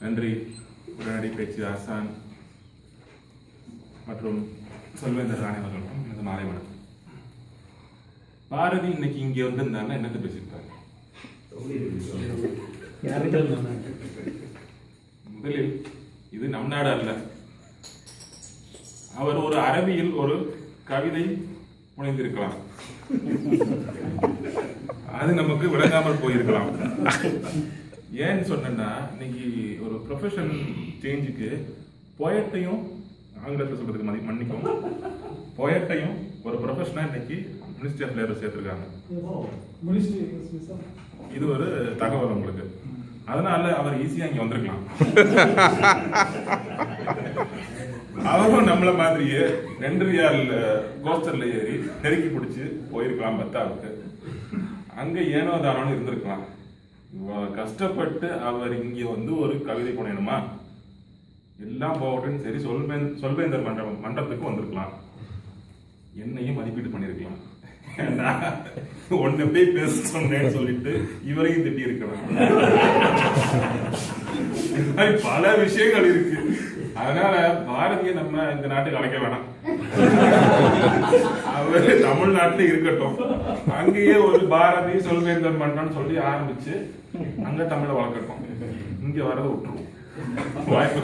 நன்றி உடனடி பேச்சு ஆசான் மற்றும் செல்வேந்தர் ராணி அவர்களுக்கும் எனது மாலை வணக்கம் பாரதி இன்னைக்கு இங்கே வந்திருந்தாங்க என்னத்தை பேசியிருப்பாரு முதலில் இது நம் நாடு அல்ல அவர் ஒரு அரபியில் ஒரு கவிதை முனைந்திருக்கலாம். அது நமக்கு விளங்காமல் போயிருக்கலாம். ஏன்னு சொன்னேன்னா இன்னைக்கு ஒரு ப்ரொஃபஷன் சேஞ்சுக்கு பொயட்டையும் ஆங்கிலத்தில் சொல்றதுக்கு மதி மன்னிக்கும் பொயட்டையும் ஒரு ப்ரொஃபஷனாக இன்னைக்கு மினிஸ்ட்ரி ஆஃப் லேபர் சேர்த்துருக்காங்க. இது ஒரு தகவல் உங்களுக்கு. அதனால அவர் ஈஸியாக இங்கே வந்திருக்கலாம். அவரும் நம்மள மாதிரியே ரெண்டு ரியால் கோஸ்டர்ல ஏறி நெருக்கி பிடிச்சி போயிருக்கலாம் பத்தாவுக்கு அங்க ஏனோ தானோன்னு இருந்திருக்கலாம் கஷ்டப்பட்டு அவர் இங்க வந்து ஒரு கவிதை புனையணுமா? எல்லாம் போகட்டும் சரி சொல்வேன் சொல்வேந்தர் மண்டபம் மண்டபத்துக்கு வந்திருக்கலாம். என்னையும் மதிப்பீடு பண்ணிருக்கலாம். ஒன்னு ஒண்ணு போய் பேச சொன்னேன்னு சொல்லிட்டு இவரையும் திட்டி இருக்கலாம் பல விஷயங்கள் இருக்கு. அதனால பாரதிய நம்ம இந்த நாட்டுக்கு அழைக்க வேணாம். அவர் தமிழ்நாட்டுல இருக்கட்டும். அங்கேயே ஒரு பாரதி சொல்வேந்தர் மன்றம்னு சொல்லி ஆரம்பிச்சு அங்க தமிழை வளர்க்கட்டும். இங்க வரதை விட்டுருவோம். வாய்ப்பு